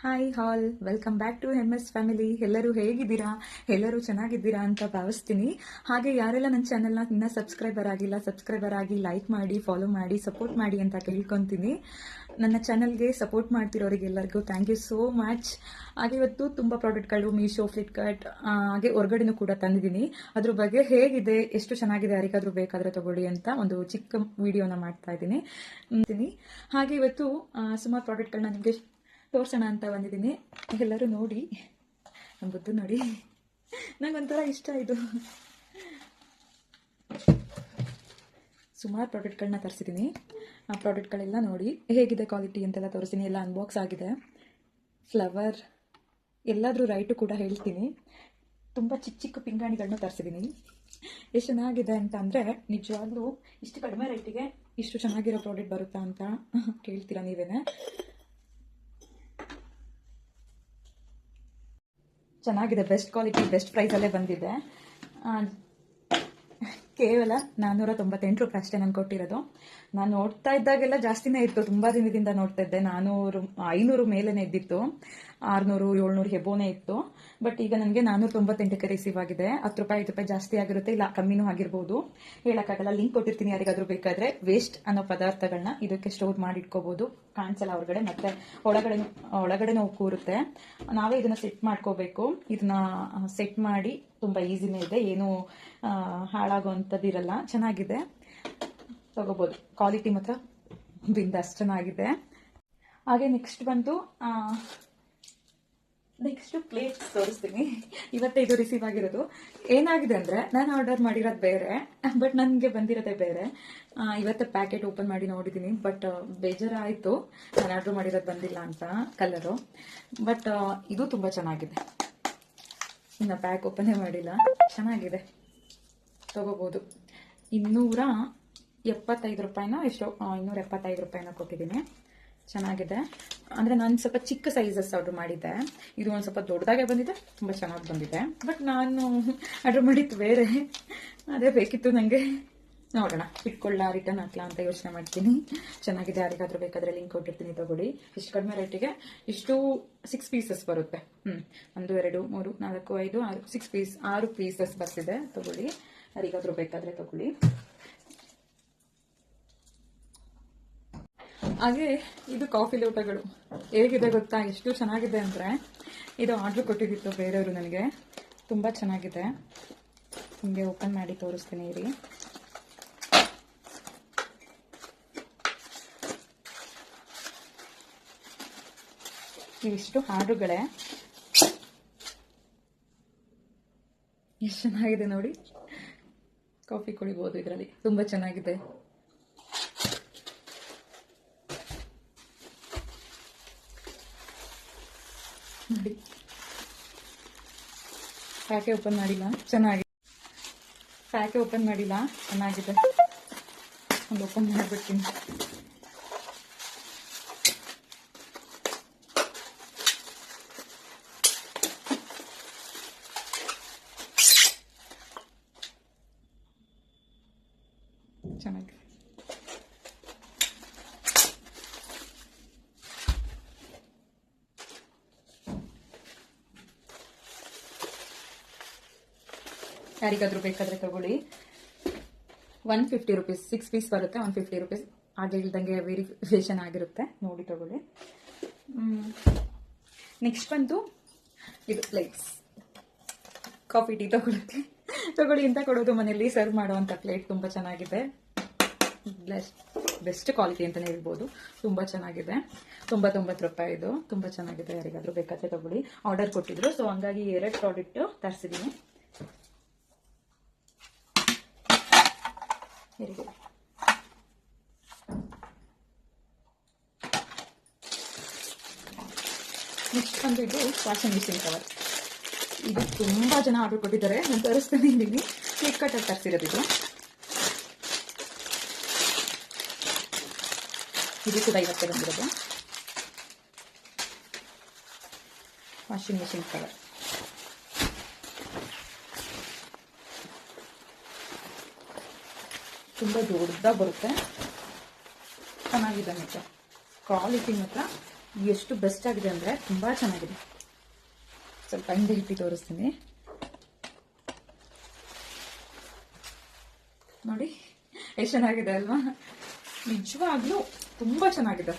Hi all welcome back to M S family ಎಲ್ಲರೂ ಹೇಗಿದ್ದೀರಾ? ಎಲ್ಲರೂ ಚೆನ್ನಾಗಿದ್ದೀರಾ ಅಂತ ಭಾವಿಸ್ತೀನಿ. ಹಾಗೆ ಯಾರೆಲ್ಲ ನನ್ನ ಚಾನೆಲ್ನ ಇನ್ನೂ ಸಬ್ಸ್ಕ್ರೈಬರ್ ಆಗಿಲ್ಲ ಸಬ್ಸ್ಕ್ರೈಬರ್ ಆಗಿ ಲೈಕ್ ಮಾಡಿ ಫಾಲೋ ಮಾಡಿ ಸಪೋರ್ಟ್ ಮಾಡಿ ಅಂತ ಕೇಳ್ಕೊತೀನಿ. ನನ್ನ ಚಾನಲ್ಗೆ ಸಪೋರ್ಟ್ ಮಾಡ್ತಿರೋರಿಗೆಲ್ಲರಿಗೂ ಥ್ಯಾಂಕ್ ಯು ಸೋ ಮಚ್ ಹಾಗೆ ಇವತ್ತು ತುಂಬ ಪ್ರಾಡಕ್ಟ್ಗಳು ಮೀಶೋ ಫ್ಲಿಪ್ಕಾರ್ಟ್ ಹಾಗೆ ಹೊರಗಡೆನೂ ಕೂಡ ತಂದಿದ್ದೀನಿ. ಅದ್ರ ಬಗ್ಗೆ ಹೇಗಿದೆ, ಎಷ್ಟು ಚೆನ್ನಾಗಿದೆ, ಯಾರಿಗಾದರೂ ಬೇಕಾದರೆ ತಗೊಳ್ಳಿ ಅಂತ ಒಂದು ಚಿಕ್ಕ ವಿಡಿಯೋನ ಮಾಡ್ತಾ ಇದ್ದೀನಿ. ಹಾಗೆ ಇವತ್ತು ಸುಮಾರು ಪ್ರಾಡಕ್ಟ್ಗಳನ್ನ ನಿಮಗೆ ತೋರ್ಸೋಣ ಅಂತ ಬಂದಿದ್ದೀನಿ. ಎಲ್ಲರೂ ನೋಡಿ. ನಮ್ಮ ಬುದ್ಧ ನೋಡಿ. ನಂಗೊಂಥರ ಇಷ್ಟ ಇದು. ಸುಮಾರು ಪ್ರಾಡಕ್ಟ್ಗಳನ್ನ ತರಿಸಿದ್ದೀನಿ ಆ ಪ್ರಾಡಕ್ಟ್ಗಳೆಲ್ಲ ನೋಡಿ. ಹೇಗಿದೆ ಕ್ವಾಲಿಟಿ ಅಂತೆಲ್ಲ ತೋರಿಸ್ತೀನಿ. ಎಲ್ಲ ಅನ್ಬಾಕ್ಸ್ ಆಗಿದೆ. ಫ್ಲವರ್, ಎಲ್ಲಾದರೂ ರೈಟು ಕೂಡ ಹೇಳ್ತೀನಿ. ತುಂಬ ಚಿಕ್ಕ ಚಿಕ್ಕ ಪಿಂಗಾಣಿಗಳನ್ನ ತರಿಸಿದ್ದೀನಿ ಎಷ್ಟು ಚೆನ್ನಾಗಿದೆ ಅಂತ ಅಂದರೆ, ನಿಜವಾಗ್ಲೂ ಇಷ್ಟು ಕಡಿಮೆ ರೇಟಿಗೆ ಇಷ್ಟು ಚೆನ್ನಾಗಿರೋ ಪ್ರಾಡಕ್ಟ್ ಬರುತ್ತಾ ಅಂತ ಕೇಳ್ತೀರಾ ನೀವೇನೆ. ಚೆನ್ನಾಗಿದೆ ಬೆಸ್ಟ್ ಕ್ವಾಲಿಟಿ ಬೆಸ್ಟ್ ಪ್ರೈಸಲ್ಲೇ ಬಂದಿದೆ. ಕೇವಲ ನಾನ್ನೂರ ತೊಂಬತ್ತೆಂಟು ರೂಪಾಯಿ ಅಷ್ಟೇ ನಾನು ಕೊಟ್ಟಿರೋದು. ನಾನು ನೋಡ್ತಾ ಇದ್ದಾಗೆಲ್ಲ ಜಾಸ್ತಿನೇ ಇತ್ತು, ತುಂಬ ದಿನದಿಂದ ನೋಡ್ತಾ ಇದ್ದೆ. ನಾನ್ನೂರು ಐನೂರು ಮೇಲೇನೆ ಇದ್ದಿತ್ತು. ಆರುನೂರು, ಏಳ್ನೂರು ಹೆಬೋನೇ ಇತ್ತು. ಬಟ್ ಈಗ ನನಗೆ ನಾನ್ನೂರ ತೊಂಬತ್ತೆಂಟಕ್ಕೆ ರಿಸೀವ್ ಆಗಿದೆ. ಹತ್ತು ರೂಪಾಯಿ, ಐದು ರೂಪಾಯಿ ಜಾಸ್ತಿ ಆಗಿರುತ್ತೆ. ಇಲ್ಲ, ಕಮ್ಮಿನೂ ಆಗಿರ್ಬೋದು. ಹೇಳೋಕ್ಕಾಗಲ್ಲ ಲಿಂಕ್ ಕೊಟ್ಟಿರ್ತೀನಿ ಯಾರಿಗಾದ್ರೂ ಬೇಕಾದ್ರೆ. ವೇಸ್ಟ್ ಅನ್ನೋ ಪದಾರ್ಥಗಳನ್ನ ಇದಕ್ಕೆ ಸ್ಟೋರ್ ಮಾಡಿ ಇಟ್ಕೋಬಹುದು ಕಾಣಿಸಲ್ಲ ಹೊರಗಡೆ ಮತ್ತೆ ಒಳಗಡೆ ಒಳಗಡೆನೂ ಕೂರುತ್ತೆ. ನಾವೇ ಇದನ್ನ ಸೆಟ್ ಮಾಡ್ಕೋಬೇಕು. ಇದನ್ನ ಸೆಟ್ ಮಾಡಿ ತುಂಬಾ ಈಸಿನೇ ಇದೆ. ಏನು ಹಾಳಾಗುವಂಥದ್ದಿರಲ್ಲ ಚೆನ್ನಾಗಿದೆ. ತಗೋಬಹುದು ಕ್ವಾಲಿಟಿ ಮಾತ್ರ ಬಿಂದಾಸ್ ಚೆನ್ನಾಗಿದೆ ಹಾಗೆ ನೆಕ್ಸ್ಟ್ ಬಂದು ನೆಕ್ಸ್ಟ್ ಪ್ಲೇಟ್ ತೋರಿಸ್ತೀನಿ. ಇವತ್ತೇ ಇದು ರಿಸೀವ್ ಆಗಿರೋದು. ಏನಾಗಿದೆ ಅಂದ್ರೆ, ನಾನು ಆರ್ಡರ್ ಮಾಡಿರೋದು ಬೇರೆ ಬಟ್ ನನಗೆ ಬಂದಿರೋದೇ ಬೇರೆ. ಇವತ್ತು ಪ್ಯಾಕೆಟ್ ಓಪನ್ ಮಾಡಿ ನೋಡಿದ್ದೀನಿ ಬಟ್ ಬೇಜಾರಾಯಿತು. ನಾನು ಆರ್ಡರ್ ಮಾಡಿರೋದು ಬಂದಿಲ್ಲ ಅಂತ ಕಲರು ಬಟ್ ಇದು ತುಂಬ ಚೆನ್ನಾಗಿದೆ. ಇನ್ನು ಪ್ಯಾಕ್ ಓಪನೇ ಮಾಡಿಲ್ಲ. ಚೆನ್ನಾಗಿದೆ. ತಗೋಬೋದು. ಇನ್ನೂರ ಎಪ್ಪತ್ತೈದು ರೂಪಾಯಿನ ಎಷ್ಟೋ ಇನ್ನೂರ ಎಪ್ಪತ್ತೈದು ರೂಪಾಯಿನ ಕೊಟ್ಟಿದ್ದೀನಿ. ಚೆನ್ನಾಗಿದೆ. ಅಂದರೆ ನಾನು ಸ್ವಲ್ಪ ಚಿಕ್ಕ ಸೈಜಸ್ ಆರ್ಡರ್ ಮಾಡಿದ್ದೆ. ಇದು ಒಂದು ಸ್ವಲ್ಪ ದೊಡ್ಡದಾಗೆ ಬಂದಿದೆ, ತುಂಬ ಚೆನ್ನಾಗಿ ಬಂದಿದೆ. ಬಟ್ ನಾನು ಆರ್ಡರ್ ಮಾಡಿದ್ದು ಬೇರೆ. ಅದೇ ಬೇಕಿತ್ತು ನನಗೆ ನೋಡೋಣ ಇಟ್ಕೊಳ್ಳ ರಿಟರ್ನ್ ಹಾಕ್ಲಾ ಅಂತ ಯೋಚನೆ ಮಾಡ್ತೀನಿ. ಚೆನ್ನಾಗಿದೆ ಯಾರಿಗಾದ್ರೂ ಬೇಕಾದ್ರೆ ಲಿಂಕ್ ಕೊಟ್ಟಿರ್ತೀನಿ, ತಗೊಳ್ಳಿ. ಇಷ್ಟು ಕಡಿಮೆ ರೇಟಿಗೆ ಇಷ್ಟು ಸಿಕ್ಸ್ ಪೀಸಸ್ ಬರುತ್ತೆ. ಹ್ಮ್, ಒಂದು, ಎರಡು, ಮೂರು, ನಾಲ್ಕು, ಐದು, ಆರು ಸಿಕ್ಸ್ ಪೀಸ್ ಆರು ಪೀಸಸ್ ಬರ್ತಿದೆ. ತಗೊಳ್ಳಿ. ಯಾರಿಗಾದ್ರೂ ಬೇಕಾದ್ರೆ ತಗೊಳ್ಳಿ. ಹಾಗೆ ಇದು ಕಾಫಿ ಲೋಟಗಳು. ಹೇಗಿದೆ ಗೊತ್ತಾ? ಎಷ್ಟು ಚೆನ್ನಾಗಿದೆ ಅಂದ್ರೆ ಇದು ಆರ್ಡರ್ ಕೊಟ್ಟಿದ್ದಿತ್ತು ಬೇರೆಯವರು ನನಗೆ. ತುಂಬಾ ಚೆನ್ನಾಗಿದೆ. ನಿಮಗೆ ಓಪನ್ ಮಾಡಿ ತೋರಿಸ್ತೀನಿ ಇರಿ. ಇವಿಷ್ಟು ಹಾಡುಗಳೇ. ಎಷ್ಟು ಚೆನ್ನಾಗಿದೆ ನೋಡಿ. ಕಾಫಿ ಕುಡಿಬೋದು ಇದರಲ್ಲಿ. ತುಂಬಾ ಚೆನ್ನಾಗಿದೆ ನೋಡಿ ಪ್ಯಾಕೆ ಓಪನ್ ಮಾಡಿಲ್ಲ ಚೆನ್ನಾಗಿದೆ ಪ್ಯಾಕೆ ಓಪನ್ ಮಾಡಿಲ್ಲ ಚೆನ್ನಾಗಿದೆ ಒಂದು ಓಪನ್ ಮಾಡಿಬಿಡ್ತೀನಿ ಚೆನ್ನಾಗಿದೆ ಯಾರಿಗಾದ್ರೂ ಬೇಕಾದ್ರೆ ತಗೊಳ್ಳಿ. One fifty rupees six piece ಬರುತ್ತೆ ಒನ್ ಫಿಫ್ಟಿ ರುಪೀಸ್ ಹಾಗೆ ಇಲ್ದಂಗೆ ವೆರಿಫಿಕೇಶನ್ ಆಗಿರುತ್ತೆ. ನೋಡಿ ತಗೊಳ್ಳಿ. ನೆಕ್ಸ್ಟ್ ಬಂತು ಇದು ಪ್ಲೇಟ್ಸ್ ಕಾಫಿ ಟೀ ತಗೊಳಕ್ಕೆ. ತಗೊಳ್ಳಿ ಅಂತ ಕೊಡೋದು ಮನೆಯಲ್ಲಿ ಸರ್ವ್ ಮಾಡುವಂಥ ಪ್ಲೇಟ್ ತುಂಬ ಚೆನ್ನಾಗಿದೆ. ಬೆಸ್ಟ್ ಬೆಸ್ಟ್ ಕ್ವಾಲಿಟಿ ಅಂತಲೇ ಹೇಳ್ಬೋದು. ತುಂಬ ಚೆನ್ನಾಗಿದೆ. ತೊಂಬತ್ತೊಂಬತ್ತು ರೂಪಾಯಿ ಇದು. ತುಂಬ ಚೆನ್ನಾಗಿದೆ. ಯಾರಿಗಾದರೂ ಬೇಕಾದ್ರೆ ತಗೊಳ್ಳಿ. ಆರ್ಡರ್ ಕೊಟ್ಟಿದ್ರು. ಸೊ ಹಂಗಾಗಿ ಎರಡು ಪ್ರಾಡಕ್ಟ್ ತರಿಸಿದ್ದೀನಿ ಹೇಗೆ ನೆಕ್ಸ್ಟ್ ಬಂದಿದ್ದು ವಾಷಿಂಗ್ ಮಿಷಿನ್ ಕವರ್. ಇದು ತುಂಬಾ ಜನ ಆರ್ಡರ್ ಕೊಟ್ಟಿದ್ದಾರೆ. ನಾನು ತರಿಸ್ತಾನೆ ಇದ್ದೀನಿ ಫ್ಲಿಪ್ಕಾರ್ಟಲ್ಲಿ ತರಿಸಿರೋದು ಇದು. ಇದು ಕೂಡ ಇವತ್ತೇ ಬಂದಿರೋದು. ವಾಷಿಂಗ್ ಮಿಷಿನ್ ಕವರ್ ತುಂಬ ದೊಡ್ಡದಾಗಿ ಬರುತ್ತೆ. ಚೆನ್ನಾಗಿದೆ ಮಾತ್ರ ಕ್ವಾಲಿಟಿ ಮಾತ್ರ ಎಷ್ಟು ಬೆಸ್ಟ್ ಆಗಿದೆ ಅಂದರೆ ತುಂಬ ಚೆನ್ನಾಗಿದೆ. ಸ್ವಲ್ಪ ಹಿಂದೆ ಹಿಟ್ಟಿ ತೋರಿಸ್ತೀನಿ. ನೋಡಿ, ಎಷ್ಟು ಚೆನ್ನಾಗಿದೆ ಅಲ್ವಾ? ನಿಜವಾಗ್ಲೂ ತುಂಬ ಚೆನ್ನಾಗಿದೆ.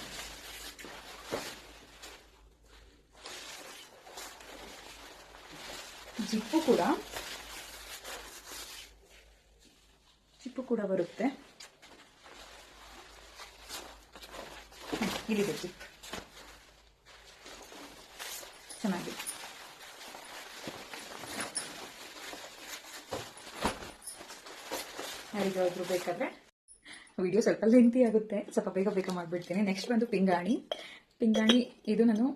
ಜಿಪ್ಪು ಕೂಡ ಕೂಡ ಬರುತ್ತೆ. ಇಳಿಬೇಕು ಚೆನ್ನಾಗಿದೆ. ಯಾರಿಗಾದ್ರೂ ಬೇಕಾದ್ರೆ ವಿಡಿಯೋ ಸ್ವಲ್ಪ ಲೆಂತಿ ಆಗುತ್ತೆ. ಸ್ವಲ್ಪ ಬೇಗ ಬೇಗ ಮಾಡಿಬಿಡ್ತೀನಿ. ನೆಕ್ಸ್ಟ್ ಬಂದು ಪಿಂಗಾಣಿ. ಪಿಂಗಾಣಿ, ಇದು ನಾನು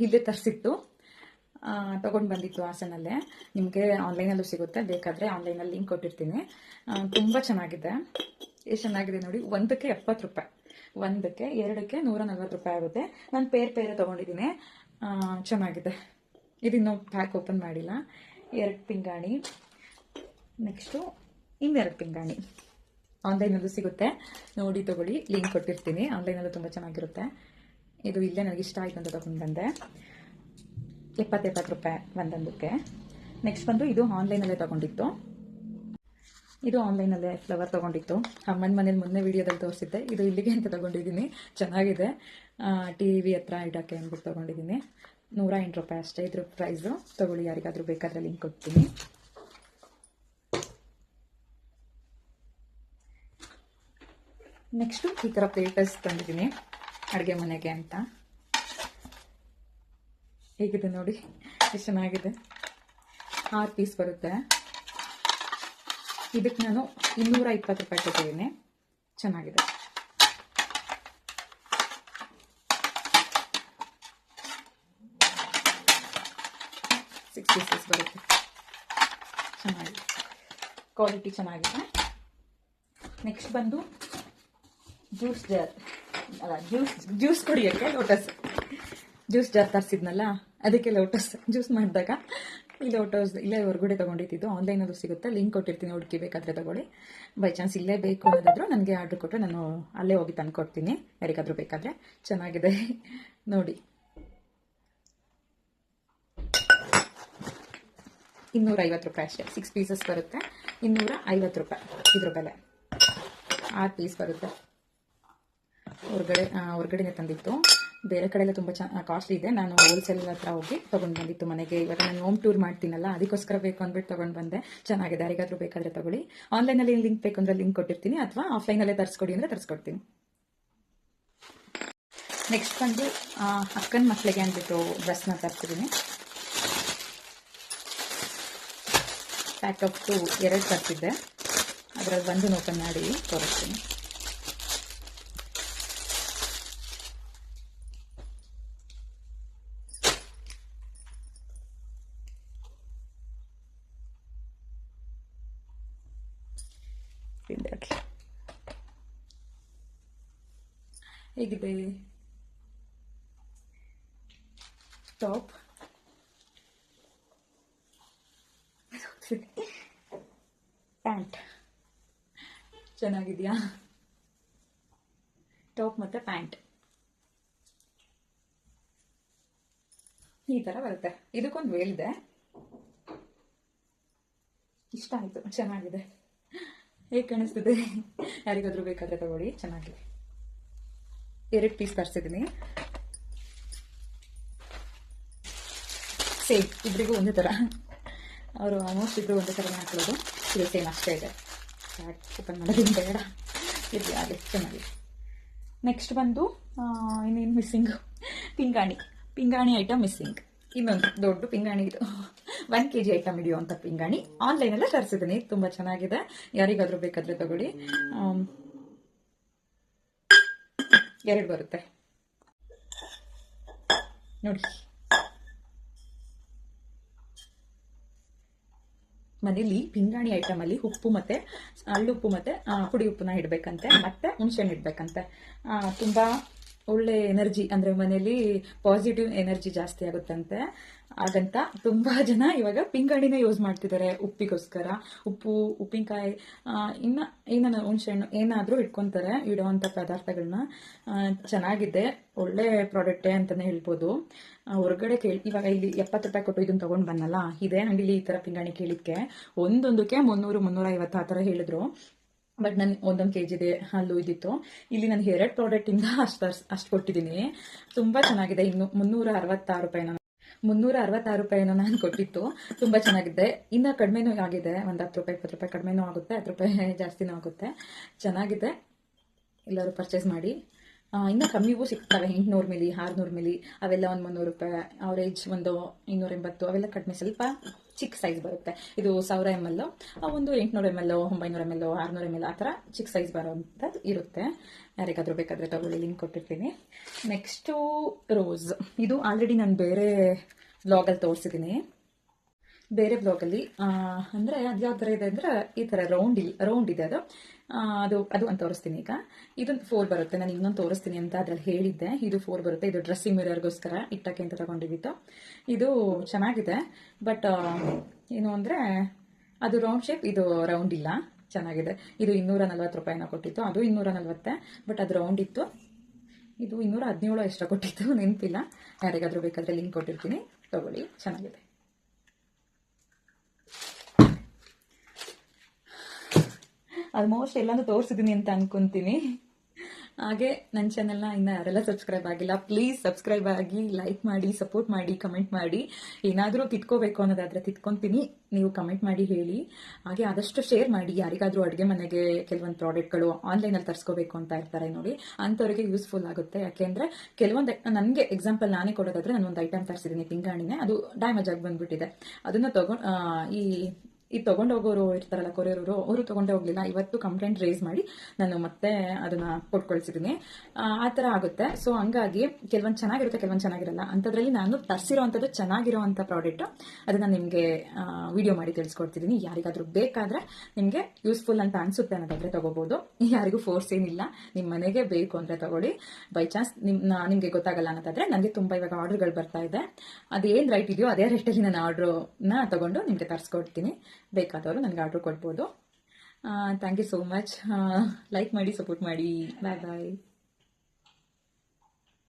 ಹಿಂದೆ ತರಿಸಿತ್ತು ತೊಗೊಂಡು ಬಂದಿತ್ತು ಹಾಸನಲ್ಲೇ. ನಿಮಗೆ ಆನ್ಲೈನಲ್ಲೂ ಸಿಗುತ್ತೆ. ಬೇಕಾದರೆ ಆನ್ಲೈನಲ್ಲಿ ಲಿಂಕ್ ಕೊಟ್ಟಿರ್ತೀನಿ. ತುಂಬ ಚೆನ್ನಾಗಿದೆ. ಎಷ್ಟು ಚೆನ್ನಾಗಿದೆ ನೋಡಿ. ಒಂದಕ್ಕೆ ಎಪ್ಪತ್ತು ರೂಪಾಯಿ. ಒಂದಕ್ಕೆ, ಎರಡಕ್ಕೆ ನೂರ ನಲ್ವತ್ತು ರೂಪಾಯಿ ಆಗುತ್ತೆ. ನಾನು ಪೇರ್ ಪೇರೆ ತೊಗೊಂಡಿದ್ದೀನಿ. ಚೆನ್ನಾಗಿದೆ. ಇದಿನ್ನೂ ಪ್ಯಾಕ್ ಓಪನ್ ಮಾಡಿಲ್ಲ. ಎರಡು ಪಿಂಗಾಣಿ. ನೆಕ್ಸ್ಟು ಇನ್ನೆರಡು ಪಿಂಗಾಣಿ. ಆನ್ಲೈನಲ್ಲೂ ಸಿಗುತ್ತೆ. ನೋಡಿ, ತೊಗೊಳ್ಳಿ. ಲಿಂಕ್ ಕೊಟ್ಟಿರ್ತೀನಿ. ಆನ್ಲೈನಲ್ಲೂ ತುಂಬ ಚೆನ್ನಾಗಿರುತ್ತೆ. ಇದು ಇಲ್ಲೇ ನನಗೆ ಇಷ್ಟ ಆಯಿತು ಅಂತ ತಗೊಂಡು ಬಂದೆ. ಎಪ್ಪತ್ತೆಪ್ಪತ್ತು ರೂಪಾಯಿ ಒಂದೊಂದಕ್ಕೆ ನೆಕ್ಸ್ಟ್ ಬಂದು ಇದು ಆನ್ಲೈನಲ್ಲೇ ತಗೊಂಡಿತ್ತು. ಇದು ಆನ್ಲೈನಲ್ಲೇ ಫ್ಲವರ್ ತಗೊಂಡಿತ್ತು. ಅಮ್ಮನ ಮನೇಲಿ ಮೊನ್ನೆ ವಿಡಿಯೋದಲ್ಲಿ ತೋರಿಸಿದ್ದೆ. ಇದು ಇಲ್ಲಿಗೆ ಅಂತ ತಗೊಂಡಿದ್ದೀನಿ. ಚೆನ್ನಾಗಿದೆ. ಟಿ ವಿ ಹತ್ರ ಇಡೋಕ್ಕೆ ಅಂದ್ಬಿಟ್ಟು ತಗೊಂಡಿದ್ದೀನಿ. ನೂರ ಎಂಟು ರೂಪಾಯಿ ಅಷ್ಟೇ. ಇದ್ರ ಪ್ರೈಸು ತಗೊಳ್ಳಿ, ಯಾರಿಗಾದರೂ ಬೇಕಾದರೆ ಲಿಂಕ್ ಕೊಡ್ತೀನಿ. ನೆಕ್ಸ್ಟು ಈ ಥರ ಪ್ಲೇಟಸ್ ತಂದಿದ್ದೀನಿ. ಅಡುಗೆ ಮನೆಗೆ ಅಂತ. ಹೇಗಿದೆ ನೋಡಿ? ಎಷ್ಟು ಚೆನ್ನಾಗಿದೆ? ಆರು ಪೀಸ್ ಬರುತ್ತೆ. ಇದಕ್ಕೆ ನಾನು ಇನ್ನೂರ ಇಪ್ಪತ್ತು ರೂಪಾಯಿ ಕೊಟ್ಟಿದ್ದೀನಿ. ಚೆನ್ನಾಗಿದೆ. ಸಿಕ್ಸ್ ಪೀಸಸ್ ಬರುತ್ತೆ. ಚೆನ್ನಾಗಿದೆ. ಕ್ವಾಲಿಟಿ ಚೆನ್ನಾಗಿದೆ. ನೆಕ್ಸ್ಟ್ ಬಂದು ಜ್ಯೂಸ್ ಜಾರ್ ಅಲ್ಲ ಜ್ಯೂಸ್ ಜ್ಯೂಸ್ ಕುಡಿಯೋಕ್ಕೆ ಲೋಟಸ್ ಜ್ಯೂಸ್ ಜಾರ್ ತರಿಸಿದ್ನಲ್ಲ? ಅದಕ್ಕೆ ಲೋಟಸ್ ಜ್ಯೂಸ್ ಮಾಡಿದಾಗ ಈ ಲೋಟಸ್ ಇಲ್ಲೇ ಹೊರಗಡೆ ತೊಗೊಂಡಿದ್ದು ಆನ್ಲೈನಲ್ಲೂ ಸಿಗುತ್ತೆ? ಲಿಂಕ್ ಕೊಟ್ಟಿರ್ತೀನಿ, ಹುಡುಕಿ ಬೇಕಾದರೆ ತಗೊಳ್ಳಿ. ಬೈ ಚಾನ್ಸ್ ಇಲ್ಲೇ ಬೇಕು ಅನ್ನೋದಾದ್ರೂ ನನಗೆ ಆರ್ಡ್ರ್ ಕೊಟ್ಟರೆ ನಾನು ಅಲ್ಲೇ ಹೋಗಿ ತಂದು ಕೊಡ್ತೀನಿ ಯಾರಿಗಾದ್ರೂ ಬೇಕಾದರೆ. ಚೆನ್ನಾಗಿದೆ. ನೋಡಿ. ಇನ್ನೂರ ಐವತ್ತು ರೂಪಾಯಿ ಅಷ್ಟೇ. ಸಿಕ್ಸ್ ಪೀಸಸ್ ಬರುತ್ತೆ. ಇನ್ನೂರ ಐವತ್ತು ರೂಪಾಯಿ ಇದ್ರ ಬೆಲೆ. ಆರು ಪೀಸ್ ಬರುತ್ತೆ. ಹೊರಗಡೆ ಹೊರಗಡೆನೆ ತಂದಿತ್ತು ಬೇರೆ ಕಡೆ ಎಲ್ಲ ತುಂಬ ಚ ಕಾಸ್ಟ್ಲಿ ಇದೆ. ನಾನು ಹೋಲ್ಸೇಲ್ ಹತ್ರ ಹೋಗಿ ತೊಗೊಂಡು ಬಂದಿತ್ತು ಮನೆಗೆ. ಇವಾಗ ನಾನು ಹೋಮ್ ಟೂರ್ ಮಾಡ್ತೀನಲ್ಲ, ಅದಕ್ಕೋಸ್ಕರ ಬೇಕು ಅಂದ್ಬಿಟ್ಟು ತೊಗೊಂಡು ಬಂದೆ. ಚೆನ್ನಾಗಿದೆ. ಯಾರಿಗಾದ್ರೂ ಬೇಕಾದರೆ ತಗೊಳ್ಳಿ. ಆನ್ಲೈನಲ್ಲಿ ಲಿಂಕ್ ಬೇಕಂದ್ರೆ ಲಿಂಕ್ ಕೊಟ್ಟಿರ್ತೀನಿ, ಅಥವಾ ಆಫ್ಲೈನಲ್ಲೇ ತರಿಸ್ಕೊಡಿ ಅಂದರೆ ತರಿಸ್ಕೊಡ್ತೀನಿ. ನೆಕ್ಸ್ಟ್ ಬಂದು ಅಕ್ಕನ ಮಕ್ಕಳಿಗೆ ಅಂದ್ಬಿಟ್ಟು ಡ್ರೆಸ್ನ ಪ್ಯಾಕಪ್ ಟು ಎರಡು ತರ್ತಿದ್ದೆ ಅದರಲ್ಲಿ ಬಂದು ಓಪನ್ ಮಾಡಿ ತೋರಿಸ್ತೀನಿ. ಹೇಗಿದೆ ಟಾಪ್ ಪ್ಯಾಂಟ್. ಚೆನ್ನಾಗಿದೆಯಾ? ಟಾಪ್ ಮತ್ತು ಪ್ಯಾಂಟ್. ಈ ಥರ ಬರುತ್ತೆ. ಇದಕ್ಕೊಂದು ವೇಲಿದೆ ಇಷ್ಟ ಆಯಿತು. ಚೆನ್ನಾಗಿದೆ. ಹೇಗೆ ಕಾಣಿಸ್ತಿದೆ? ಯಾರಿಗಾದ್ರೂ ಬೇಕಾದರೆ ತಗೊಳ್ಳಿ. ಚೆನ್ನಾಗಿದೆ. ಎರಡು ಪೀಸ್ ತರಿಸಿದ್ದೀನಿ ಸೇಮ್ ಇಬ್ಬರಿಗೂ ಒಂದೇ ಥರ ಅವರು ಆಲ್ಮೋಸ್ಟ್ ಇಬ್ಬರು ಒಂದೇ ಥರ ಹಾಕೊಳ್ಳೋದು ಇದು ಸೇಮ್ ಅಷ್ಟೇ ಇದೆ. ಓಪನ್ ಮಾಡೋದು ಬೇಡ. ಇರಲಿ ಅದೇ ಚೆನ್ನಾಗಿ. ನೆಕ್ಸ್ಟ್ ಬಂದು ಇನ್ನೇನು ಮಿಸ್ಸಿಂಗ್ ಪಿಂಗಾಣಿ. ಪಿಂಗಾಣಿ ಐಟಮ್ ಮಿಸ್ಸಿಂಗ್ ಇನ್ನೊಂದು ದೊಡ್ಡ ಪಿಂಗಾಣಿ ಇದು. ಒನ್ ಕೆ ಜಿ ಐಟಮ್ ಹಿಡಿಯುವಂಥ ಪಿಂಗಾಣಿ ಆನ್ಲೈನಲ್ಲೇ ತರಿಸಿದ್ದೀನಿ ತುಂಬ ಚೆನ್ನಾಗಿದೆ. ಯಾರಿಗಾದರೂ ಬೇಕಾದರೆ ತಗೊಳ್ಳಿ. ಎರಡು ಬರುತ್ತೆ. ನೋಡಿ. ಮನೇಲಿ ಪಿಂಗಾಣಿ ಅಲ್ಲಿ ಉಪ್ಪು ಮತ್ತೆ ಹಳ್ಳುಪ್ಪು ಮತ್ತೆ ಪುಡಿ ಉಪ್ಪನ್ನ ಇಡ್ಬೇಕಂತೆ, ಮತ್ತೆ ಹುಣಸೆಹಣ್ಣು ಇಡ್ಬೇಕಂತೆ. ತುಂಬಾ ಒಳ್ಳೆ ಎನರ್ಜಿ ಅಂದ್ರೆ ಮನೆಯಲ್ಲಿ ಪಾಸಿಟಿವ್ ಎನರ್ಜಿ ಜಾಸ್ತಿ ಆಗುತ್ತಂತೆ. ಹಾಗಂತ ತುಂಬಾ ಜನ ಇವಾಗ ಪಿಂಗಾಣಿನ ಯೂಸ್ ಮಾಡ್ತಿದ್ದಾರೆ ಉಪ್ಪಿಗೋಸ್ಕರ. ಉಪ್ಪು, ಉಪ್ಪಿನಕಾಯಿ ಇನ್ನು ಏನ ಹುಣಸೆಹಣ್ಣು ಏನಾದ್ರೂ ಇಟ್ಕೊಂತಾರೆ, ಇಡುವಂತ ಪದಾರ್ಥಗಳನ್ನ ಚೆನ್ನಾಗಿದೆ, ಒಳ್ಳೆ ಪ್ರಾಡಕ್ಟೇ ಅಂತಾನೆ ಹೇಳ್ಬೋದು. ಹೊರಗಡೆ ಕೇಳಿ, ಇವಾಗ ಇಲ್ಲಿ ಎಪ್ಪತ್ತು ರೂಪಾಯಿ ಕೊಟ್ಟು ಇದನ್ನ ತಗೊಂಡ್ ಬಂದಲ್ಲ ಇದೆ ಅಂಗಡಿಲಿ ಈ ತರ ಪಿಂಗಾಣಿ ಕೇಳಿದ್ಕೆ. ಒಂದೊಂದಕ್ಕೆ ಮುನ್ನೂರು ಮುನ್ನೂರ ಐವತ್ತು ಆ ಥರ ಹೇಳಿದ್ರು. ಬಟ್ ನನ್ ಒಂದೊಂದು ಕೆ ಜಿದೆ ಅಲ್ಲೂ ಇದ್ದಿತ್ತು ಇಲ್ಲಿ ನಾನು ಎರಡು ಪ್ರಾಡಕ್ಟ್ ಇಂದ ಅಷ್ಟು ಅಷ್ಟು ಕೊಟ್ಟಿದ್ದೀನಿ ತುಂಬಾ ಚೆನ್ನಾಗಿದೆ. ಇನ್ನು ಮುನ್ನೂರ ಅರವತ್ತಾರು ರೂಪಾಯಿನ ಮುನ್ನೂರ ಅರವತ್ತಾರು ರೂಪಾಯಿನ ನಾನು ಕೊಟ್ಟಿತ್ತು. ತುಂಬಾ ಚೆನ್ನಾಗಿದೆ. ಇನ್ನ ಕಡಿಮೆನೂ ಆಗಿದೆ. ಒಂದು ಹತ್ತು ರೂಪಾಯಿ, ಇಪ್ಪತ್ತು ರೂಪಾಯಿ ಕಡಿಮೆನೂ ಆಗುತ್ತೆ. ಹತ್ತು ರೂಪಾಯಿ ಜಾಸ್ತಿನೂ ಆಗುತ್ತೆ. ಚೆನ್ನಾಗಿದೆ. ಎಲ್ಲರೂ ಪರ್ಚೇಸ್ ಮಾಡಿ. ಇನ್ನೂ ಇನ್ನ ಕಮ್ಮಿಗೂ ಸಿಗ್ತವೆ. ಎಂಟುನೂರು ಮಿಲಿ ಆರುನೂರು ಮಿಲಿ ಅವೆಲ್ಲ ಒಂದು ಮುನ್ನೂರು ರೂಪಾಯಿ. ಅವರೇಜ್ ಒಂದು ಇನ್ನೂರ ಎಂಬತ್ತು. ಅವೆಲ್ಲ ಕಡಿಮೆ. ಸ್ವಲ್ಪ ಚಿಕ್ಕ ಸೈಜ್ ಬರುತ್ತೆ. ಇದು ಸಾವಿರ ಎಂ ಎಲ್ ಒಂದು ಎಂಟುನೂರು ಎಂ ಎಲ್ ಒಂಬೈನೂರ ಎಂ ಎಲ್ ಆರುನೂರು ಎಂ ಎಲ್ ಆ ಥರ ಚಿಕ್ಕ ಸೈಜ್ ಬರೋಂಥದ್ದು ಇರುತ್ತೆ. ಯಾರಿಗಾದರೂ ಬೇಕಾದ್ರೆ ತಗೊಳ್ಳಿ ಲಿಂಕ್ ಕೊಟ್ಟಿರ್ತೀನಿ. ನೆಕ್ಸ್ಟು ರೋಸ್ ಇದು ಆಲ್ರೆಡಿ ನಾನು ಬೇರೆ ಬ್ಲಾಗಲ್ಲಿ ತೋರಿಸಿದ್ದೀನಿ. ಬೇರೆ ಬ್ಲಾಗಲ್ಲಿ ಅಂದರೆ ಅದು ಯಾವ ಥರ ಇದೆ ಅಂದರೆ ಈ ಥರ ರೌಂಡ್ ಇಲ್ಲಿ ರೌಂಡ್ ಇದೆ ಅದು. ಅದು ಅದು ಒಂದು ತೋರಿಸ್ತೀನಿ ಈಗ. ಇದೊಂದು ಫೋರ್ ಬರುತ್ತೆ. ನಾನು ಇನ್ನೊಂದು ತೋರಿಸ್ತೀನಿ ಅಂತ ಅದ್ರಲ್ಲಿ ಹೇಳಿದ್ದೆ. ಇದು ಫೋರ್ ಬರುತ್ತೆ. ಇದು ಡ್ರೆಸ್ಸಿಂಗ್ ಮಿರರ್ಗೋಸ್ಕರ ಇಟ್ಟಕ್ಕೆ ಅಂತ ತಗೊಂಡಿದ್ದು ಇದು ಚೆನ್ನಾಗಿದೆ. ಬಟ್ ಏನು ಅಂದರೆ, ಅದು ರೌಂಡ್ ಶೇಪ್ ಇದು ರೌಂಡ್ ಇಲ್ಲ. ಚೆನ್ನಾಗಿದೆ. ಇದು ಇನ್ನೂರ ನಲ್ವತ್ತು ರೂಪಾಯಿನ ಕೊಟ್ಟಿತ್ತು. ಅದು ಇನ್ನೂರ ನಲ್ವತ್ತೆ. ಬಟ್ ಅದು ರೌಂಡ್ ಇತ್ತು. ಇದು ಇನ್ನೂರ ಹದಿನೇಳು ಎಷ್ಟೋ ಕೊಟ್ಟಿತ್ತು. ನೆನಪಿಲ್ಲ. ಯಾರಿಗಾದರೂ ಬೇಕಾದರೆ ಲಿಂಕ್ ಕೊಟ್ಟಿರ್ತೀನಿ. ತಗೊಳ್ಳಿ. ಚೆನ್ನಾಗಿದೆ. ಆಲ್ಮೋಸ್ಟ್ ಎಲ್ಲಾನು ತೋರಿಸಿದ್ದೀನಿ ಅಂತ ಅನ್ಕೊಂತೀನಿ. ಹಾಗೆ ನನ್ನ ಚಾನೆಲ್ನ ಇನ್ನು ಯಾರೆಲ್ಲ ಸಬ್ಸ್ಕ್ರೈಬ್ ಆಗಿಲ್ಲ ಪ್ಲೀಸ್ ಸಬ್ಸ್ಕ್ರೈಬ್ ಆಗಿ ಲೈಕ್ ಮಾಡಿ ಸಪೋರ್ಟ್ ಮಾಡಿ ಕಮೆಂಟ್ ಮಾಡಿ. ಏನಾದರೂ ತಿತ್ಕೋಬೇಕು ಅನ್ನೋದಾದರೆ ತಿತ್ಕೊತೀನಿ. ನೀವು ಕಮೆಂಟ್ ಮಾಡಿ, ಹೇಳಿ. ಹಾಗೆ ಆದಷ್ಟು ಶೇರ್ ಮಾಡಿ. ಯಾರಿಗಾದರೂ ಅಡುಗೆ ಮನೆಗೆ ಕೆಲವೊಂದು ಪ್ರಾಡಕ್ಟ್ಗಳು ಆನ್ಲೈನಲ್ಲಿ ತರಿಸ್ಕೋಬೇಕು ಅಂತ ಇರ್ತಾರೆ ನೋಡಿ, ಅಂಥವ್ರಿಗೆ ಯೂಸ್ಫುಲ್ ಆಗುತ್ತೆ. ಯಾಕೆಂದ್ರೆ ಕೆಲವೊಂದು ನನಗೆ ಎಕ್ಸಾಂಪಲ್ ನಾನೇ ಕೊಡೋದಾದ್ರೆ ನಾನು ಒಂದು ಐಟಮ್ ತರಿಸಿದ್ದೀನಿ ಪಿಂಗಾಣಿನೇ. ಅದು ಡ್ಯಾಮೇಜ್ ಆಗಿ ಬಂದ್ಬಿಟ್ಟಿದೆ. ಅದನ್ನ ತಗೊಂಡು ಈ ಇದು ತಗೊಂಡು ಹೋಗೋರು ಇರ್ತಾರಲ್ಲ, ಕೊರಿಯರವರು, ಅವರು ತಗೊಂಡೇ ಹೋಗ್ಲಿಲ್ಲ. ಇವತ್ತು ಕಂಪ್ಲೇಂಟ್ ರೇಸ್ ಮಾಡಿ ನಾನು ಮತ್ತೆ ಅದನ್ನ ಕೊಟ್ಕೊಳ್ಸಿದ್ದೀನಿ ಆ ಥರ ಆಗುತ್ತೆ. ಸೊ ಹಂಗಾಗಿ ಕೆಲವೊಂದು ಚೆನ್ನಾಗಿರುತ್ತೆ, ಕೆಲವೊಂದು ಚೆನ್ನಾಗಿರಲ್ಲ. ಅಂಥದ್ರಲ್ಲಿ ನಾನು ತರಿಸಿರುವಂತದ್ದು ಚೆನ್ನಾಗಿರೋವಂಥ ಪ್ರಾಡಕ್ಟ್ ಅದನ್ನ ನಿಮಗೆ ವಿಡಿಯೋ ಮಾಡಿ ತಿಳಿಸ್ಕೊಡ್ತಿದ್ದೀನಿ ಯಾರಿಗಾದ್ರೂ ಬೇಕಾದ್ರೆ ನಿಮಗೆ ಯೂಸ್ಫುಲ್ ಅಂತ ಅನ್ಸುತ್ತೆ ಅನ್ನೋದಾದ್ರೆ ತಗೋಬಹುದು ಯಾರಿಗೂ ಫೋರ್ಸ್ ಏನಿಲ್ಲ. ನಿಮ್ಮ ಮನೆಗೆ ಬೇಕು ಅಂದ್ರೆ ತಗೊಳ್ಳಿ. ಬೈ ಚಾನ್ಸ್ ನಿಮ್, ನಾ- ನಿಮ್ಗೆ ಗೊತ್ತಾಗಲ್ಲ ಅನ್ನೋದಾದ್ರೆ ನನಗೆ ತುಂಬಾ ಇವಾಗ ಆರ್ಡರ್ಗಳು ಬರ್ತಾ ಇದೆ. ಅದೇನ್ ರೈಟ್ ಇದೆಯೋ ಅದೇ ರೇಟಲ್ಲಿ ನಾನು ಆರ್ಡ್ರನ್ನ ತಗೊಂಡು ನಿಮಗೆ ತರಿಸ್ಕೊಡ್ತೀನಿ. ಬೇಕಾದವರು ನನಗೆ ಆರ್ಡರ್ ಕೊಡ್ಬೋದು. Thank you so much like ಮಾಡಿ ಸಪೋರ್ಟ್ ಮಾಡಿ. Bye bye